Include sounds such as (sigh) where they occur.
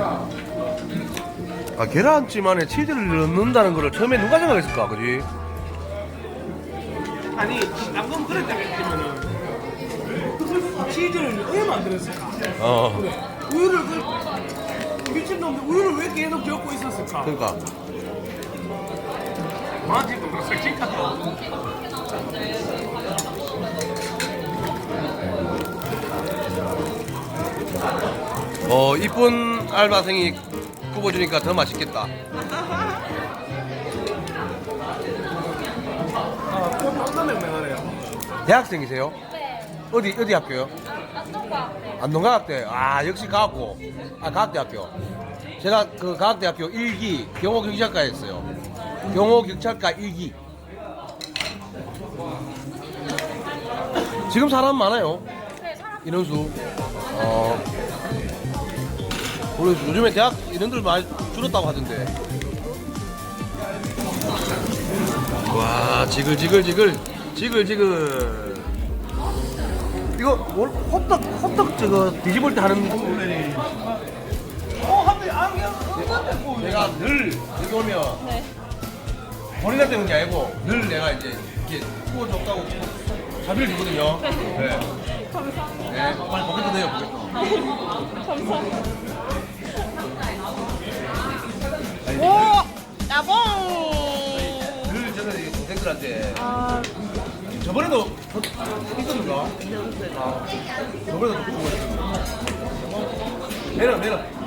아, 계란찜 안에 치즈를 넣는다는 거를 처음에 누가 생각했을까, 그지? 아니 안 그러면 그랬다며 그러면은 치즈를 왜 만들었을까? 어. 우유를 그 미친 놈들 우유를 왜 계속 적고 있었을까? 그러니까. 아직도 그 같아 어, 이쁜 알바생이 굽어주니까 더 맛있겠다. 아또 깜짝맹맹하네요 대학생이세요? 네. 어디, 어디 학교요? 안동과학대. 안동과학대. 아, 역시 과학고. 아, 과학대학교. 제가 그 과학대학교 1기 경호 경찰과에 했어요. 경호 경찰과 1기. 지금 사람 많아요. 네, 사람 인원수. 어. 그래서 요즘에 대학 인원들 많이 줄었다고 하던데. 와, 지글지글 지글. 지글 지글. 이거 뭘 호떡 호떡 저거 뒤집을 때 하는 어 내가 늘 여기 오면 네. 버리다 때문에 아니고 늘 내가 이제 이렇게 구워줬다고 자비를 주거든요. 네. (laughs) 감사합니다. 네, 빨리 포켓도 내요. 감사합니다. 나봉! 늘 저는 이 동생들한테 아, 저번에도 있었는가? 아, 저번에도 주고 있었는데. 내려, 내려.